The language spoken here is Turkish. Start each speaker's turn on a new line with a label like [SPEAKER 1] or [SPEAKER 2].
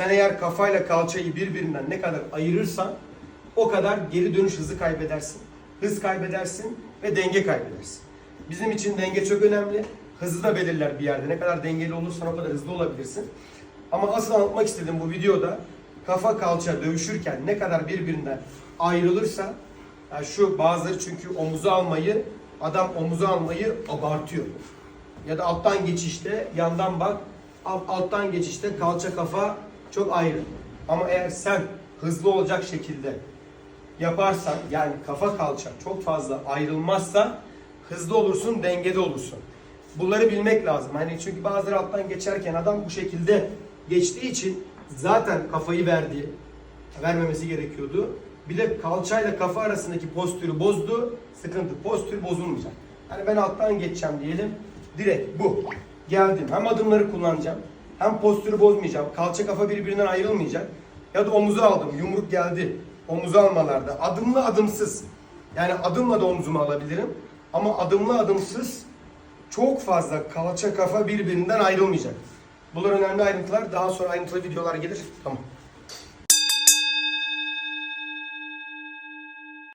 [SPEAKER 1] Sen eğer kafayla kalçayı birbirinden ne kadar ayırırsan o kadar geri dönüş hızı kaybedersin. Hız kaybedersin ve denge kaybedersin. Bizim için denge çok önemli. Hızı da belirler bir yerde. Ne kadar dengeli olursan o kadar hızlı olabilirsin. Ama asıl anlatmak istediğim bu videoda kafa kalça dövüşürken ne kadar birbirinden ayrılırsa yani şu bazıları çünkü omuzu almayı adam omuzu almayı abartıyor. Ya da alttan geçişte yandan bak alt- alttan geçişte kalça kafa çok ayrı. Ama eğer sen hızlı olacak şekilde yaparsan yani kafa kalça çok fazla ayrılmazsa hızlı olursun, dengede olursun. Bunları bilmek lazım. Hani çünkü bazıları alttan geçerken adam bu şekilde geçtiği için zaten kafayı verdi. Vermemesi gerekiyordu. Bir de kalçayla kafa arasındaki postürü bozdu. Sıkıntı. Postür bozulmayacak. Hani ben alttan geçeceğim diyelim. Direkt bu. Geldim. Hem adımları kullanacağım. Hem postürü bozmayacağım. Kalça kafa birbirinden ayrılmayacak. Ya da omuzu aldım. Yumruk geldi. Omuzu almalarda. Adımlı adımsız. Yani adımla da omuzumu alabilirim. Ama adımlı adımsız çok fazla kalça kafa birbirinden ayrılmayacak. Bunlar önemli ayrıntılar. Daha sonra ayrıntılı videolar gelir. Tamam.